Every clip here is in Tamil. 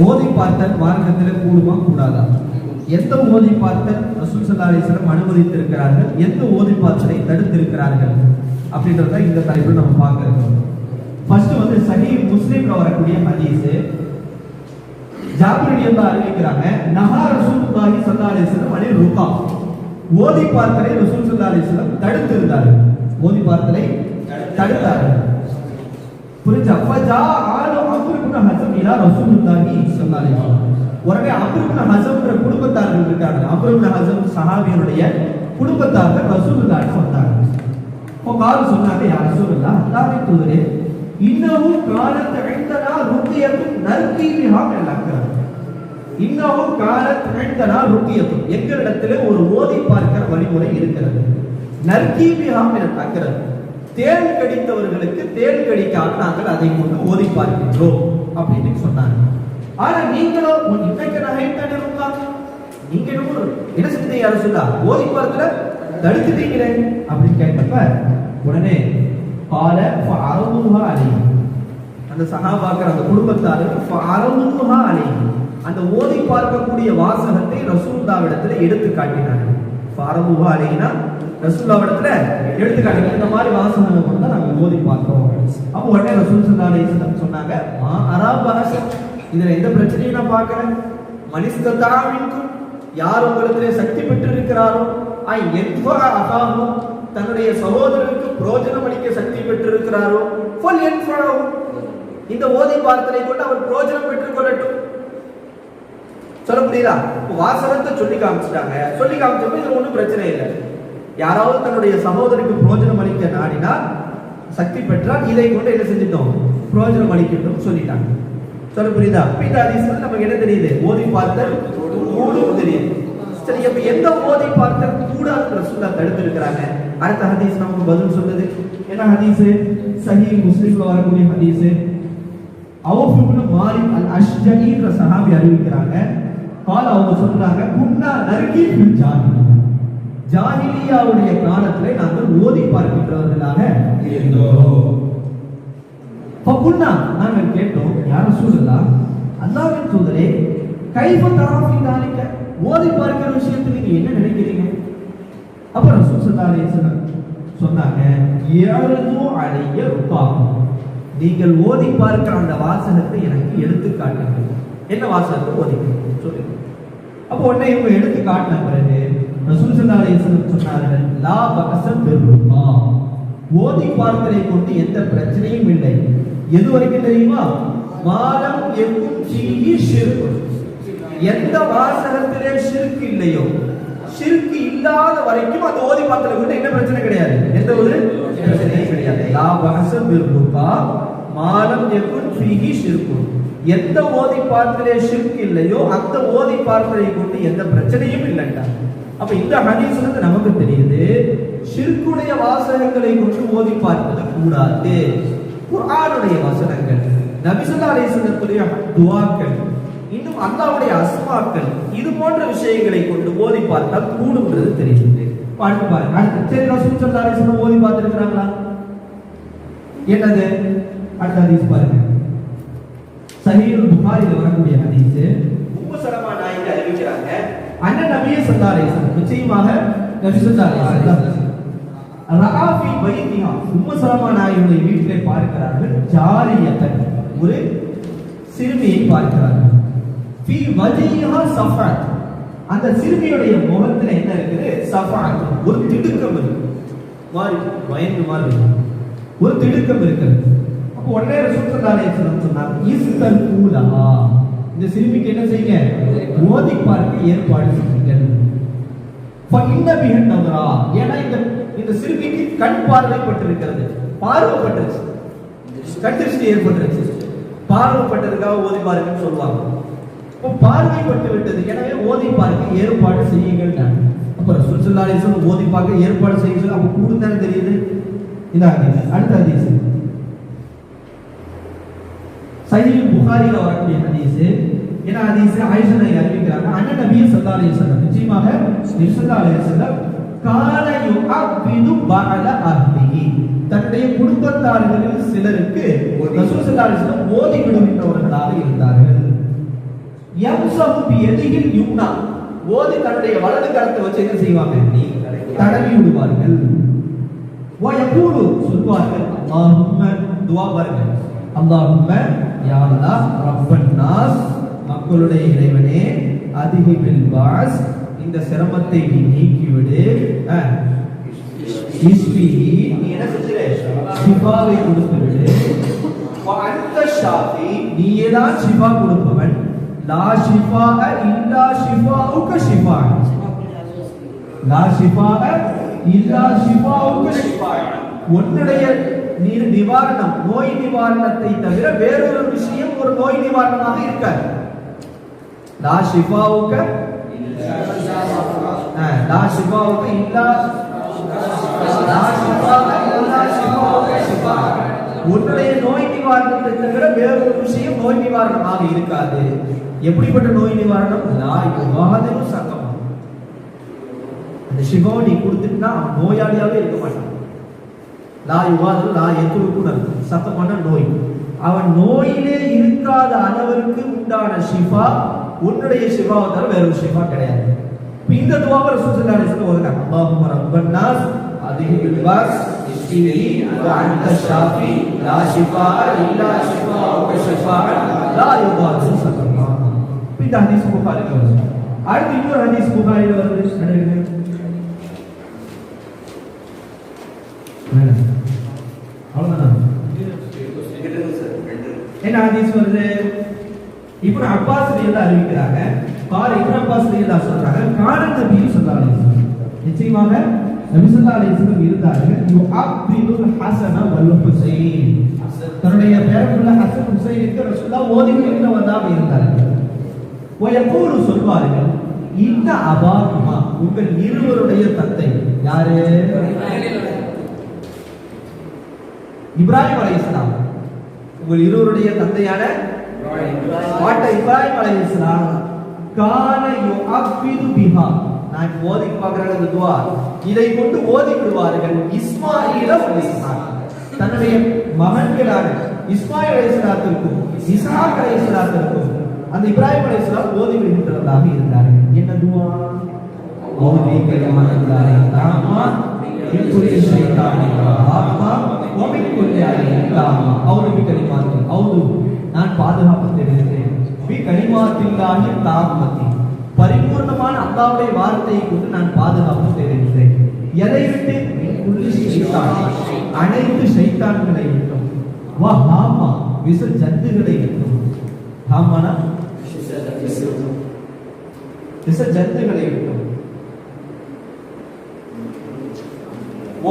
மோதி பார்த்தல் மார்க்கத்தில் கூடுமா கூடாதா? எந்த ஓதி பார்த்தல் ரசூல் சல்லா அனுமதித்திருக்கிறார்கள்? எந்த ஓதி பார்த்தலை தடுத்திருக்கிறார்கள்? அப்படின்றத இந்த தலைப்பில் நம்ம பார்க்கிறோம் ஃபர்ஸ்ட் வந்து சஹி முஸ்லீம்ல வரக்கூடிய ஹதீஸ். ஜாபிரி என்று அறிவிக்கிறாங்க நஹா ரசூலுல்லாஹி ஸல்லல்லாஹு அலைஹி வஸல்லம் அலி ருகா ஓதி பார்த்தலை ரசூல் ஸல்லல்லாஹு அலைஹி வஸல்லம் தடுத்திருந்தார்கள். ஓதி பார்த்தலை தடுத்தார்கள். புரிஞ்சா? ஃபஜா ஆலு அம்ர் இப்னு ஹஸம் இலா ரசூலுல்லாஹி ஸல்லல்லாஹு அலைஹி வஸல்லம். உடனே அம்ர் இப்னு ஹஸம்ன்ற குடும்பத்தார்கள் இருக்காங்க. அம்ர் இப்னு ஹஸம் சஹாபியனுடைய குடும்பத்தார்கள் ரசூலுல்லாஹி வந்தாங்க. இப்போ கால் சொன்னாங்க யா ரசூலுல்லாஹ் அல்லாஹ்வின் தூதரே இன்னமும் காலத் ஐந்தனா ருக்கியத்தும் நற்கீவிஹா அல்லாஹ் இன்னமும் காலத் ஐந்தனா ருக்கியத்தும். எங்களிடத்திலே ஒரு ஓதி பார்க்கிற வழிமுறை இருக்கிறது. நற்கீவிஹா அக்கிறது தேள் கடித்தவர்களுக்கு தேள் கடிக்காக நாங்கள் அதை கொண்டு ஓதி பார்க்கின்றோம் அப்படின்னு சொன்னாங்க. ஆனா நீங்களோ உன் இன்னைக்கு நகைத்தானே இருக்கா நீங்க என்ன செஞ்சீங்க யாரும் சொல்லா ஓதி பார்க்கல தடுத்துட்டீங்களே அப்படின்னு கேட்டப்ப உடனே பால அரபுஹா அலை அந்த சகாபாக்கர் அந்த குடும்பத்தாருக்கு அரபுஹா அலை அந்த ஓதி பார்க்கக்கூடிய வாசகத்தை ரசூல்லாவிடத்துல எடுத்து காட்டினார்கள். அரபுஹா அலைனா ரசூல்லாவிடத்துல எடுத்துக்காட்டு இந்த மாதிரி வாசகங்கள் கொண்டு தான் நாங்க ஓதி பார்க்கிறோம் அப்போ உடனே ரசூல் சல்லா சொன்னாங்க மா அராபஹ இதுல எந்த பிரச்சனையும் நான் பார்க்கல. மனிதத்தாவிற்கும் யார் உங்களிடத்திலே சக்தி பெற்றிருக்கிறாரோ ஐ எத்வா அகாமோ தன்னுடைய சகோதரருக்கு பிரோஜனம் அளிக்க சக்தி பெற்றிருக்கிறாரோ ஃபுல் என்ஃபரோ இந்த ஓதி பார்த்தலை கொண்டு அவர் பிரோஜனம் பெற்றுக் கொள்ளட்டும். சொல்ல முடியுதா? வாசகத்தை சொல்லி காமிச்சிட்டாங்க. சொல்லி காமிச்சப்ப இதுல ஒண்ணும் பிரச்சனை இல்லை. யாராவது தன்னுடைய சகோதரிக்கு பிரோஜனம் அளிக்க நாடினால் சக்தி பெற்றால் இதை கொண்டு என்ன செஞ்சிட்டோம்? பிரோஜனம் அளிக்கட்டும் சொல்லிட்டாங்க. சொல்ல புரியுதா? இப்ப இந்த ஹதீஸ்ல நமக்கு என்ன தெரியுது? ஓதி பார்த்தல் கூடும் தெரியுது. சரி அப்ப எந்த ஓதி பார்த்தல் கூடாது ரசூல்லா தடுத்து இருக்கிறாங்க அடுத்த ஹதீஸ் நமக்கு பதில் சொல்லுது. என்ன ஹதீஸ்? சஹி முஸ்லிம்ல வரக்கூடிய ஹதீஸ். அவுஃப் இப்னு அல் அஷ்ஜகின்ற சஹாபி அறிவிக்கிறாங்க. கால அவங்க சொல்றாங்க குன்னா நர்கி ஃபில் ஜாஹிலியா ஜாகிலியாவுடைய காலத்திலே நாங்கள் ஓதி பார்க்கின்றவர்களாக இருந்தோம். ஃபகுன்னா நாங்கள் கேட்டோம் யார சூழலா அல்லாவின் சூழலே கைஃப தராஃபி தாலிக ஓதி பார்க்கிற விஷயத்தை நீங்க என்ன நினைக்கிறீங்க? அப்புறம் ரசூல் சொன்னாங்க யர்து அழைய ருகாகும் நீங்கள் ஓதி பார்க்கிற அந்த வாசகத்தை எனக்கு எடுத்து காட்டுங்கள் என்ன வாசகத்தை ஓதி சொல்லுங்க அப்போ உடனே இவங்க எடுத்து காட்டின பிறகு ரசூல் ஸல்லல்லாஹு சொன்னார்கள் லா பகசம் பெருமா. ஓதி பார்ப்பதை கொண்டு எந்த பிரச்சனையும் இல்லை. எது வரைக்கும் தெரியுமா? மாலம் எங்கும் சீகி ஷிர்க் எந்த வாசகத்திலே ஷிர்க் இல்லையோ ஷிர்க் இல்லாத வரைக்கும் அந்த ஓதி பார்த்தல கொண்டு என்ன பிரச்சனை கிடையாது? எந்த ஒரு பிரச்சனையும் கிடையாது. லா பகசம் பெருமா? மாலம் எங்கும் சீகி ஷிர்கும் எந்த ஓதி பார்த்தலே ஷிர்க் இல்லையோ அந்த ஓதி பார்த்ததை கொண்டு எந்த பிரச்சனையும் இல்லைண்டா அப்ப இந்த ஹதீஸ்ல நமக்கு தெரியுது சிற்குடைய வாசகங்களை கொண்டு ஓதி பார்ப்பது கூடாது. குரானுடைய வசனங்கள் நபிசுல்லா அலிசனத்துடைய துவாக்கள் இன்னும் அல்லாவுடைய அஸ்மாக்கள் இது போன்ற விஷயங்களை கொண்டு ஓதி பார்த்தால் கூடும்ன்றது தெரியுது. பாட்டு பாருங்க. அடுத்து சரி ரசூல் சல்லா அலிசனம் ஓதி பார்த்திருக்கிறாங்களா? என்னது? அடுத்த ஹதீஸ் பாருங்க. சஹீல் புகாரில வரக்கூடிய ஹதீஸ். உம்மு சலமா நாயகி அறிவிக்கிறாங்க அண்ணன் நபியே சல்லா அலிசன் நிச்சயமாக நபி ஸல்லல்லாஹு உம்மு சலமா நாயகியுடைய வீட்டிலே பார்க்கிறார்கள் ஜாரியத்தன் ஒரு சிறுமியை பார்க்கிறார்கள். ஃபி வஜிஹா அந்த சிறுமியுடைய முகத்துல என்ன இருக்குது? சஃபாத் ஒரு திடுக்கம் இருக்கு. மாறி பயந்து மாறி ஒரு திடுக்கம் இருக்கிறது அப்போ உடனே ரசூல் சொன்னார் அலைஹி வஸல்லம் சொன்னாங்க இந்த சிறுமிக்கு என்ன செய்யுங்க? ஓதி பார்க்க ஏற்பாடு செய்யுங்கள். இன்ன பிஹன் ஏன்னா இந்த இந்த சிறுமிக்கு கண் பார்வைப்பட்டிருக்கிறது. பார்வைப்பட்டுருச்சு. கண் திருஷ்டி ஏற்பட்டுருச்சு. பார்வைப்பட்டதுக்காக ஓதி பாருங்கன்னு சொல்லுவாங்க. இப்போ பார்வைப்பட்டு விட்டது. எனவே ஓதி பார்க்க ஏற்பாடு செய்யுங்கள் நான். அப்ப ஓதி பார்க்க ஏற்பாடு செய்ய சொல்லி அப்போ கூடுதானே தெரியுது. இதாக அடுத்த ஹதீஸ். சஹீஹ் புகாரியில் வரக்கூடிய ஹதீஸ். ஏன்னா ஹதீஸ்? ஆயிஷா அறிவிக்கிறாங்க அண்ணன் நபி ஸல்லல்லாஹு அலைஹி நிச்சயமாக நபி ஸல்லல்லாஹு அலைஹி வஸல்லம் கால யுஅபிது பஅல அஹ்லிஹி தன்னுடைய குடும்பத்தார்களில் சிலருக்கு ரசூல் ஸல்லல்லாஹு அலைஹி வஸல்லம் ஓதி விடுகின்றவர்களாக இருந்தார்கள். யம்சஹு பியதிஹில் யும்னா. ஓதி தன்னுடைய வலது கரத்தை வச்சு என்ன செய்வாங்க? தடவி விடுவார்கள். வ யகூலு சொல்வார்கள் அல்லாஹும்ம துஆ பாருங்க அல்லாஹும்ம யா அல்லாஹ் ரப்பன் நாஸ் மக்களுடைய இறைவனே அதிஹிபில் பாஸ் இந்த சிரமத்தை நீ நீக்கிவிடு. இஸ்மி நீ என்ன செஞ்சிரு ஷிஃபாவை கொடுத்து விடு. வ அன்த ஷாஃபி. நீயே தான் ஷிஃபா கொடுப்பவன். லா ஷிஃபா இல்லா ஷிஃபாவுக ஷிஃபா லா ஷிஃபா இல்லா ஷிஃபாவுக ஷிஃபா உன்னுடைய நீர் நிவாரணம் நோய் நிவாரணத்தை தவிர வேறொரு விஷயம் ஒரு நோய் நிவாரணமாக இருக்காது. லா லா ஷிஃபாவுக இல்லா லா ஷிஃபாக இல்லா ஷிஃபாவுக ஷிஃபா. உன்னுடைய நோய் நிவாரணத்தை தவிர வேறொரு விஷயம் நோய் நிவாரணமாக இருக்காது. எப்படிப்பட்ட நோய் நிவாரணம்? லா யுகாதிரு சக்கம் அந்த சிவம் நீ கொடுத்துட்டுனா அவன் நோயாளியாவே இருக்க மாட்டான். லா யுகாதிரு லா எத்துருக்குனர் சத்தமான நோய். அவன் நோயிலே இருக்காத அளவிற்கு உண்டான ஷிஃபா உன்னுடைய ஷிஃபாவை தவிர வேற ஒரு ஷிஃபா கிடையாது. இந்த துவாவை ரசூல் ஸல்லல்லாஹு அலைஹி வஸல்லம் ஓதுனாங்க அல்லாஹும்ம ரப்பன் நாஸ். இஸ்கினி ஷாஃபி லா ஷிஃபா இல்லா ஷிஃபாஉக ஷிஃபாஅன் லா யுகாதிரு சகமா இப்ப இந்த ஹதீஸ் புகாரில வருது. அடுத்து இன்னொரு ஹதீஸ் புகாரில வருது. நடுவுல வேணாம். அவ்வளவுதானா? என்ன ஹதீஸ் வருது? இப்னு அப்பாஸ் ரலியல்லாஹு அறிவிக்கிறாங்க. கால இப்னு அப்பாஸ் ரலியல்லாஹு சொல்றாங்க கான நபி ஸல்லல்லாஹு அலைஹி வஸல்லம். நிச்சயமாக நபி ஸல்லல்லாஹு அலைஹி வஸல்லம் இருந்தார்கள். யுஅப்திலுல் ஹஸன வல் ஹுசைன். தன்னுடைய பேரப்புள்ள ஹசன் ஹுசைனுக்கு ரசூலுல்லாஹ் ஓதி கொண்டு வந்தாக இருந்தார்கள். வயகூலு சொல்வார்கள் இந்த அபாகுமா உங்கள் இருவருடைய தத்தை யாரு? இப்ராஹிம் அலை இஸ்லாம் உங்கள் இருவருடைய தந்தையான வாட்ட இப்ராஹிம் அலைஹிஸ்ஸலாம் கான யுஅஃபிது பிஹா. நான் ஓதி பார்க்கறேன் இந்த துவா. இதை கொண்டு ஓதி விடுவார்கள் இஸ்மாயில இஸ்ஹாக் தன்னுடைய மகன்களான இஸ்மாயில் அலைஹிஸ்ஸலாத்திற்கும் இஸ்ஹாக் அலைஹிஸ்ஸலாத்திற்கும் அந்த இப்ராஹிம் அலைஹிஸ்ஸலாம் ஓதி விடுகின்றவர்களாக இருந்தார்கள். என்ன துவா? ஓதி கலிமாத்துல்லாஹி அவரு நான் பாதுகாப்பு தெரிவித்தேன். பி கனிமாத்தில்லாகி தாமதி பரிபூர்ணமான அல்லாவுடைய வார்த்தையை கொண்டு நான் பாதுகாப்பு தேடுகிறேன் எதை விட்டு? அனைத்து சைத்தான்களை விட்டும். வா ஹாமா விச ஜந்துகளை விட்டும். ஹாமானா? விச ஜந்துகளை விட்டும்.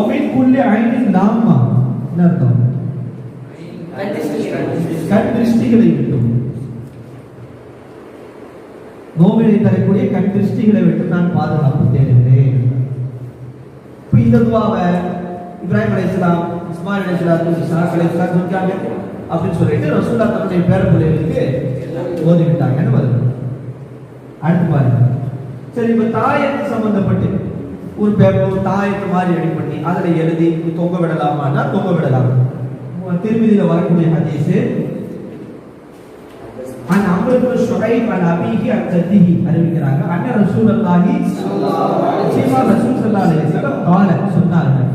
ஒமின் குள்ளி ஐனின் நாமா என்ன அர்த்தம்? திருஷ்டிகளை விட்டும் நோவினை தரக்கூடிய கண் திருஷ்டிகளை விட்டு நான் பாதுகாப்பு தேடுகிறேன். இப்ப இந்த துவாவை இப்ராஹிம் அலைஹிஸ்ஸலாம் இஸ்மாயில் அலைஹிஸ்ஸலாம் இஸ்ஹாக் அலைஹிஸ்ஸலாம் சொல்றாங்க அப்படின்னு சொல்லிட்டு ரசூல்லா தன்னுடைய பேர பிள்ளைகளுக்கு ஓதிவிட்டாங்கன்னு வருது அடுத்து பாருங்க. சரி இப்ப தாயத்து சம்பந்தப்பட்டு ஒரு பேப்பர் தாயத்து மாதிரி ரெடி பண்ணி அதில் எழுதி தொங்க விடலாமான்னா தொங்க விடலாம் திருமதியில் வரக்கூடிய ஹதீஸ் அன் அமிர்த சுகைப் அல் அபிஹி அல் ஜத்திஹி அறிவிக்கிறாங்க அண்ணன் ரசூல் அல்லாஹி சீமா ரசூல் சல்லா அலைஹிஸ்ஸலாம் கால சொன்னார்கள்.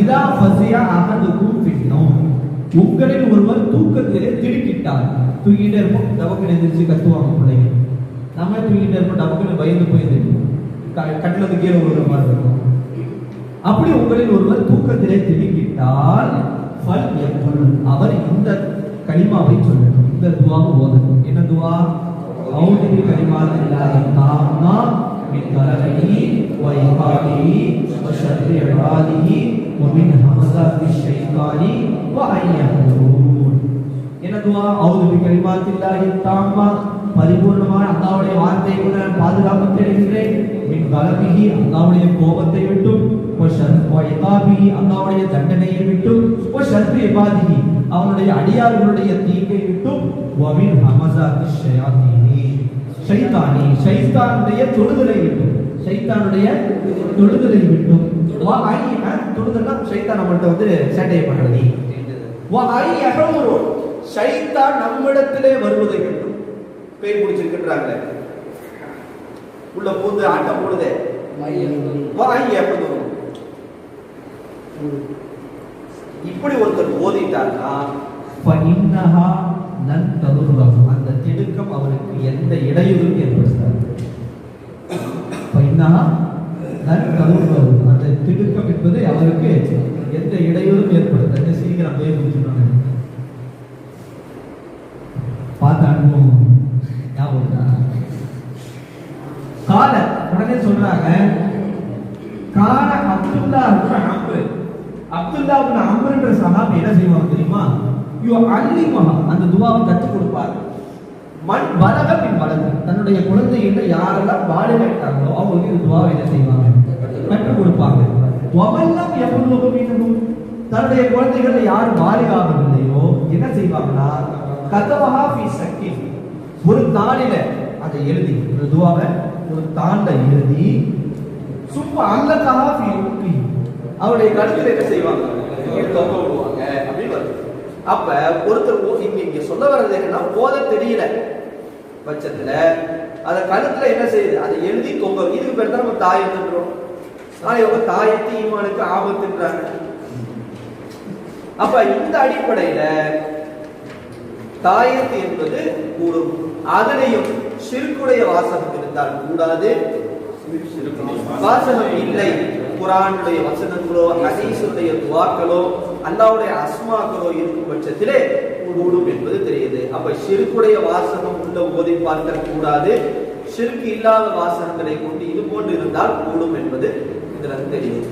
இதா ஃபசியா அஹதுக்கும் பின்னும் உங்களில் ஒருவர் தூக்கத்திலே திடுக்கிட்டார். தூக்கிட்டே இருப்போம். டபக்குன்னு எந்திரிச்சு கத்துவாங்க பிள்ளைங்க நம்ம தூக்கிட்டே இருப்போம். டபக்குன்னு பயந்து போயிருந்து கட்டிலது கீழே ஒரு மாதிரி இருக்கும். அப்படி உங்களில் ஒருவர் தூக்கத்திலே திடுக்கிட்டால் ஃபல் அவர் இந்த களிமாவை சொல்லுங்கள் இந்த துவாவை ஓதணும் என்ன துவா? அவுதி கலிமாத்தில்லாஹி தாம்மா மின் கலகி வ இகாதிஹி வ ஷர்ரி இபாதிஹி வ மின் ஹமஸாத்தி ஷைத்தானி வ என்ன துவா? அவுது கலிமாத்தில்லாஹி தாம்மா பரிபூர்ணமான அல்லாஹ்வுடைய வார்த்தையை கொண்டு நான் பாதுகாப்பு தேடுகிறேன் மின் கலபிகி அல்லாஹ்வுடைய கோபத்தை விட்டும் வ ஷர் வ இகாபிஹி அல்லாஹ்வுடைய தண்டனையை விட்டும் வ ஷர்ரி இபாதிஹி அவனுடைய அடியார்களுடைய தீங்கை விட்டும் வ மின் ஹமஸாத்தி ஷயாத்தீனி. ஷைத்தானி ஷைத்தானுடைய தொடுதலை விட்டும். ஷைத்தானுடைய தொடுதலை விட்டும். வ ஐ தொடுதல்னா ஷைத்தான் நம்மள்ட்ட வந்து சேட்டையை பண்றது வ ஐ யஹமுரு ஷைத்தான் நம்மிடத்திலே வருவதை விட்டும். பேய் பிடிச்சிருக்குன்றாங்களே உள்ள பூந்து ஆட்டம் போடுதே. வாய் எப்பதும் இப்படி ஒருத்தர் ஓதிட்டார்னா ஃபஇன்னஹா லன் அந்த திடுக்கம் அவருக்கு எந்த இடையூறும் ஏற்படுத்தாது. ஃபஇன்னஹா லன் அந்த திடுக்கம் என்பது அவருக்கு எந்த இடையூறும் ஏற்படுத்தாது. சீக்கிரம் போய் முடிச்சுட்டாங்க பார்த்த அனுபவம் ஞாபகம் கால உடனே சொல்றாங்க கால அப்துல்லா இப்னு அப்துல்லா இப்னு அம்ருன்ற சஹாபி என்ன செய்வாங்க தெரியுமா? யோ அல்லிமஹா அந்த துவாவை கற்றுக் கொடுப்பார். மண் பலக பின் பலக தன்னுடைய குழந்தைகிட்ட யாரெல்லாம் பாடுகிறாங்களோ அவங்களுக்கு இந்த துவாவை என்ன செய்வாங்க? கற்றுக் கொடுப்பாங்க. ஒவெல்லாம் எவ்வளவு மீண்டும் தன்னுடைய குழந்தைகள்ல யார் பாலிகாகவில்லையோ என்ன செய்வாங்கன்னா கதவஹா ஃபி சக்கி ஒரு தாளில அதை எழுதி ஒரு துவாவை ஒரு தாண்ட எழுதி சும்மா அல்லக்காக ஃபி அவருடைய கழுத்துல என்ன செய்வாங்க? தொங்க விடுவாங்க அப்படின்னு வருது. அப்ப ஒருத்தர் இங்க இங்க சொல்ல வர்றது என்னன்னா போத தெரியல பட்சத்துல அத கழுத்துல என்ன செய்யுது? அதை எழுதி தொங்க இதுக்கு பேர் தான் நம்ம தாயத்துன்றோம் நாளை அவங்க தாயத்து ஈமானுக்கு ஆபத்துன்றாங்க அப்ப இந்த அடிப்படையில தாயத்து என்பது கூடும். அதனையும் சிறுக்குடைய வாசகம் இருந்தால் கூடாது. வாசகம் இல்லை. குரானுடைய வசனங்களோ ஹதீசுடைய துவாக்களோ அல்லாவுடைய அஸ்மாக்களோ இருக்கும் பட்சத்திலே கூடும் என்பது தெரியுது. அப்ப சிறுக்குடைய வாசகம் உள்ள ஓதி பார்க்க கூடாது. சிறுக்கு இல்லாத வாசகங்களை கொண்டு இது போன்று இருந்தால் கூடும் என்பது இதுல தெரியுது.